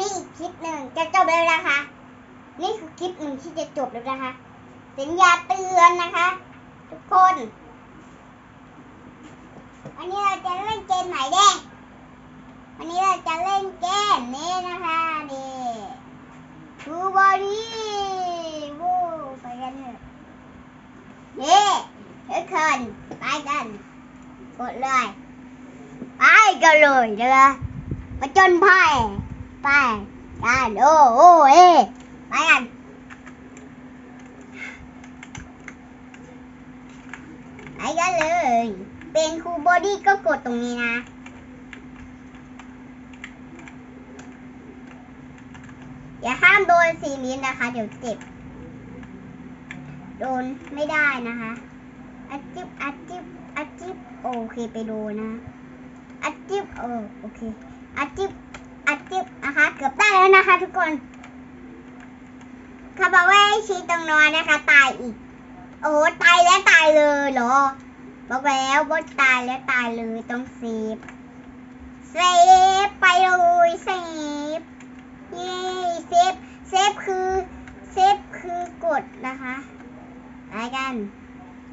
นี้อีกคลิปหนึ่งจะจบแล้วนะคะ นี่คือคลิปหนึ่งที่จะจบแล้วนะคะสัญญาเตือนนะคะ ทุกคนวันนี้เราจะเล่นเกมไหนเด้วันนี้เราจะเล่นเกมนี้นะคะนี่ทูบอดี้วู้ไปกันเถอะนี่ทุกคนไปกันกดเลยไปกันเลยนะคะมาจนภัย ไปกันโอ้โอ้เอไปกันไปกันเลย เป็นครูบอดี้ก็กดตรงนี้นะอย่าห้ามโดนสีลิ้นนะคะ เดี๋ยวเจ็บ โดนไม่ได้นะคะอัดจิบอัดจิบอัดจิบโอเคไปโดนนะอัดจิบเออโอเคอัดจิบ นะคะ เกือบได้แล้วนะคะ ทุกคนเขาบอกว่าให้ชี้ตรงนอนนะคะ ตายอีก โอ้ตายแล้วตายเลยเหรอ บอกแล้วว่าตายแล้วตายเลยต้องเซฟเซฟไปเลยเซฟเย้เซฟเซฟคือเซฟคือกดนะคะไปกัน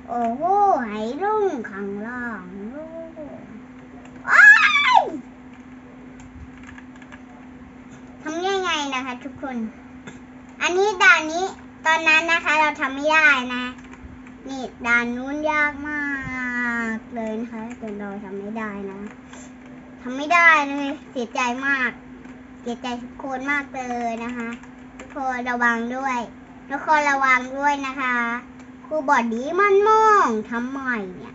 โอ้โหไหรุ่งข้างล่างลูกอ้ายทำยังไง นะคะทุกคน อันนี้ด่านนี้ตอนนั้นนะคะ เราทำไม่ได้นะ นี่ด่านนู้นยากมากเลยนะคะแต่เราทำไม่ได้นะทำไม่ได้เลยเสียใจมาก เสียใจทุกคนมากเลยนะคะ ทุกคนระวังด้วยทุกคนระวังด้วยนะคะครูบอดดี้มันมองทำไมเนี่ย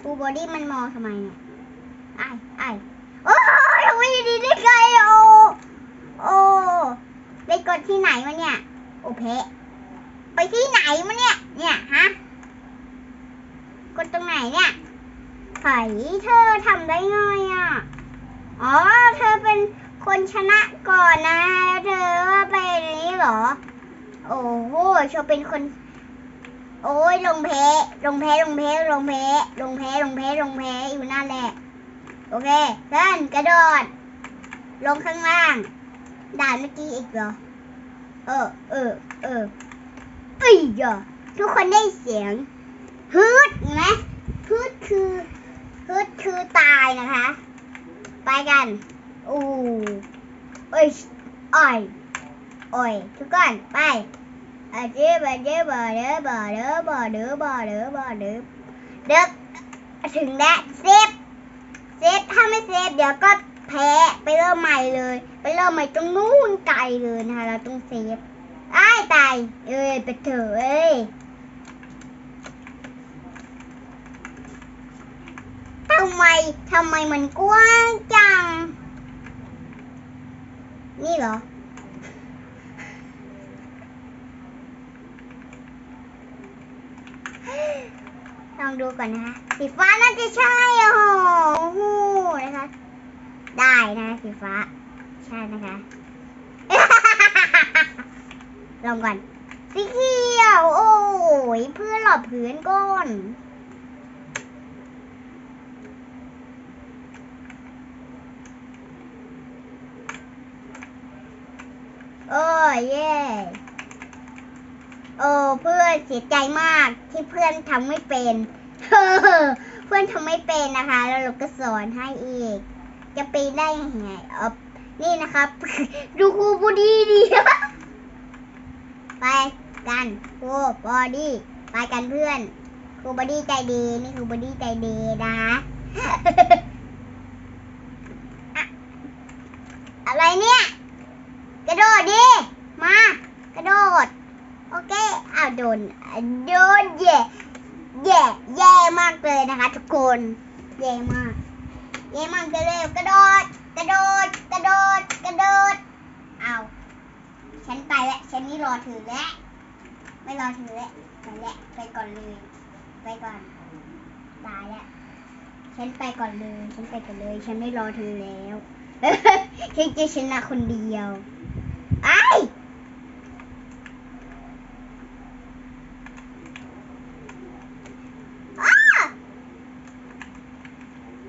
ครูบอดดี้มันมองทำไมเนี่ยไอ้ไอ้โอ้ยไม่ดีได้ไงโอ้ โอ้ไปกดที่ไหนวะเนี่ย โอเพะไปที่ไหนมาเนี่ย เนี่ยฮะ กดตรงไหนเนี่ยไขเธอทำได้ไงอะ อ๋อ เธอเป็นคนชนะก่อนนะ เธอว่าไปนี้เหรอ โอ้โหเธอเป็นคน โอ้ยลงเพลงเพลงเพลงเพลงเพลงเพลงเพอยู่นั่นแหละ โอเคเพื่อนกระโดด ลงข้างล่าง ด่านเมื่อกี้อีกเหรอ เออ เออ เออเอ้ยอะทุกคนได้เสียงฮึดนไหมฮึดคือฮึดคือตายนะคะ ไปกันอู้เอ้ยอ้อยโอ้ยทุกคนไปอาเจ๊บาเจ๊บาเด้อบาเด้อบาเด้อบาเด้อบาเด้อเด็กถึงแล้วเซฟเซฟถ้าไม่เซฟเดี๋ยวก็ แพ้ไปเริ่มใหม่เลย ไปเริ่มใหม่ตรงนู้นไกลเลยนะคะเราต้องเซฟไอ้ตายเอ้ยไปเถอะเอ้ยทำไมทำไมมันกว้างจัง นี่เหรอลองดูก่อนนะคะสีฟ้าน่าจะใช่โอ้โหนะคะ ได้นะสีฟ้า ใช่นะคะ ลองก่อน สีเขียว โอ้ยเพื่อนหลบเพื่อนก่อนโอ้ยเย่โอ้เพื่อนเสียใจมากที่เพื่อนทำไม่เป็น เพื่อนทำไม่เป็นนะคะ แล้วเราก็สอนให้อีก จะเป็นได้ยังไงเออนี่นะครับ ดูครูบูดีดีไปกันครูบอดี้ไปกันเพื่อนครูบอดี้ใจดีนี่ครูบอดี้ใจดีนะอะอะไรเนี่ย กระโดดดิ มา กระโดด โอเคอ้าวโดนโดนแย่แย่แย่มากเลยนะคะทุกคน แย่มาก เย่มากเลยกระโดด กระโดด กระโดด กระโดด เอาฉันไปแล้วฉันนี่รอถือแล้วไม่รอถือแล้วไปแล้วไปก่อนเลย ไปก่อน ตายแล้วฉันไปก่อนเลย ฉันไปก่อนเลย ฉันไม่รอเธอแล้วฉันจะชนะคนเดียวไอ้ายอ้า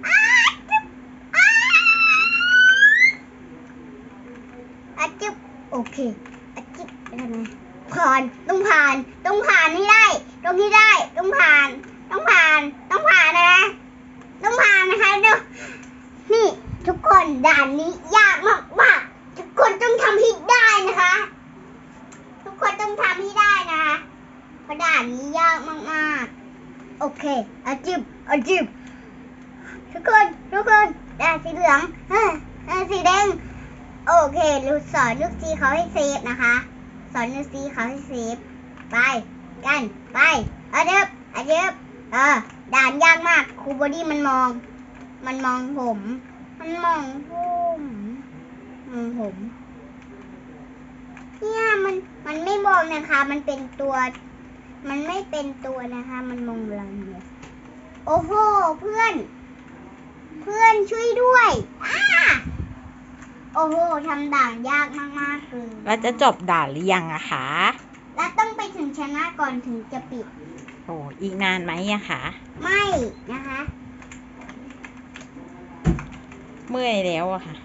อ้าจิ๊บอ้า โอเคอาจิ๊บทำไงผ่านต้องผ่าน ต้องผ่านให้ได้ ตรงที่ได้ ต้องผ่าน ต้องผ่าน ต้องผ่านนะ ต้องผ่านนะคะดูนี่ทุกค นี้ยากมากมากทุกคนต้องทำให้ได้นะคะ ทุกคนต้องทำให้ได้นะคะเพราะด่านนี้ยากมากๆ โอเคอาจิบอาจิบทุกคนทุกคนด่านสีเหลืองเฮ้ด่านสีแดงโอเคลูกสอนลูกซีเขาให้เซฟนะคะ สอนลูกซีเขาให้เซฟไปกันไปเอาเดิบเอาเดิบเออด่านยากมากครูบอดี้มันมอง มันมองผม มันมองผม องผมเนี่ยมันมันไม่มองนะคะ มันเป็นตัว มันไม่เป็นตัวนะคะ มันมองเราเนี่ยโอ้โหเพื่อน เพื่อนช่วยด้วยอ้าโอ้โหทำด่านยากมากๆเลยแล้วจะจบด่านหรือยังอะคะแล้วต้องไปถึงชนะก่อนถึงจะปิด โอ้อีกนานไหมอะคะไม่นะคะ เมื่อยแล้วอะค่ะ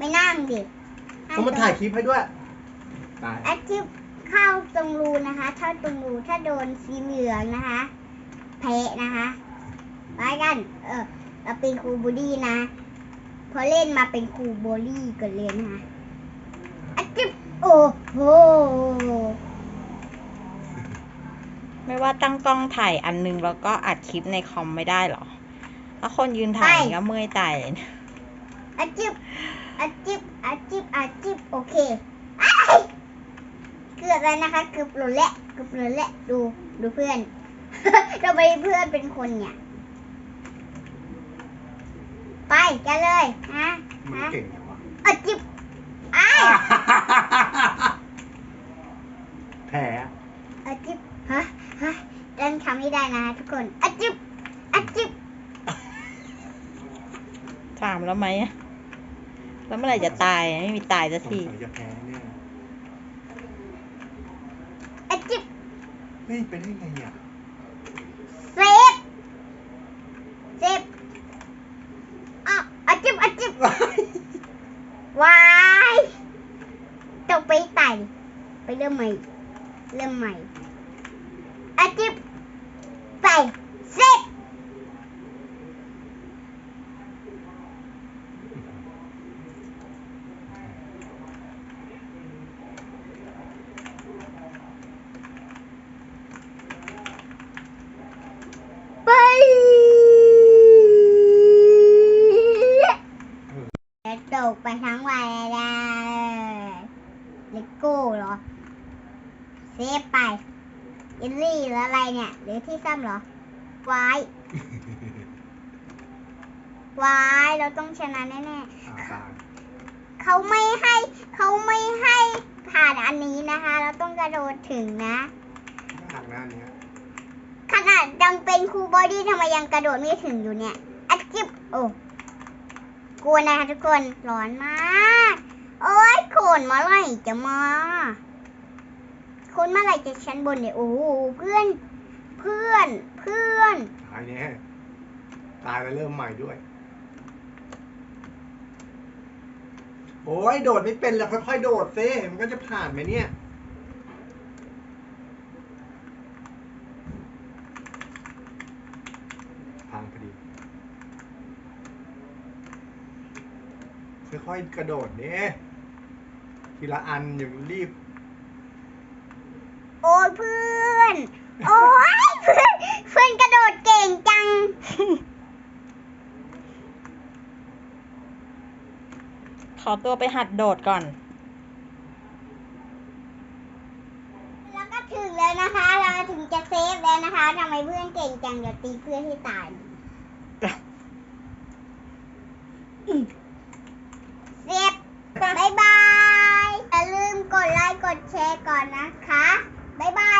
ไม่นั่งดิเขามาถ่ายคลิปให้ด้วยตายแอคทีฟเข้าตรงรูนะคะถ้าตรงรูถ้าโดนสีเหลืองนะคะแพ้นะคะไปกัน เออเราเป็นครูบูดี้นะพอเล่นมาเป็นครูโบลี่กันเลยนะคะแอคทีฟโอ้โหไม่ว่าตั้งกล้องถ่ายอันนึงแล้วก็อัดคลิปในคอมไม่ได้เหรอถ้าคนยืนถ่ายก็เมื่อยตายเลยนะ อาจิบ อาจิบอาจิบอาจิบโอเคอ้ายเกือบแล้วนะคะเกือบหล่นแล้วเกือบหล่นแล้วดูดูเพื่อน เราไปเพื่อนเป็นคนเนี่ย ไปกันเลยฮะมึงฮะเก่งจังวะอาจิบอ้ายแพ้อาจิบฮะฮะต้องทำให้ได้นะทุกคนอาจิบอาจิบถามแล้วไหมอะ แล้วเมื่อไหร่จะตายไม่มีตายสักสงที สัยจะแพ้เนี่ยอาจิบเฮ้ยเป็นได้ไงอะเซฟเซฟอ้าวอาจิบอาจิบวายต้องไปไต่ไปเริ่มใหม่ เริ่มใหม่อาจิบไปเสร็จไปจะตกไปทั้งวันเลยเลโก้เหรอ เซฟไปเยลลี่ หรืออะไรเนี่ยหรือที่ซ้ำเหรอวายวายเราต้องชนะแน่อ่าตายๆเขาไม่ให้เขาไม่ให้ผ่านอันนี้นะคะ เราต้องกระโดดถึงนะยากหน้าเนี้ยขนาดยังเป็นครูบอดี้ทำไมยังกระโดดไม่ถึงอยู่เนี่ยอัดจิบโอ้กลัวนะคะทุกคนร้อนมาก โอ้ยโขนเมื่อไหร่จะมาคนเมื่อไหร่จะชั้นบนเนี่ยโอ้โหเพื่อน เพื่อน เพื่อน ตายแน่ตายแล้วเริ่มใหม่ด้วย โอ้ยโดดไม่เป็นแล้วค่อยๆโดดซิมันก็จะผ่านไหมเนี่ย ผ่านพอดี ค่อยๆกระโดดเนี่ยทีละอันอย่ารีบ โอ้ยเพื่อน โอ้ย เพื่อนเพื่อนกระโดดเก่งจัง ขอตัวไปหัดโดดก่อน แล้วก็ถึงแล้วนะคะ เราถึงจะเซฟแล้วนะคะทำไมเพื่อนเก่งจัง เดี๋ยวตีเพื่อนให้ตายอืมเซฟบายบาย อย่าลืมกดไลค์ กดแชร์ก่อนนะคะบายบาย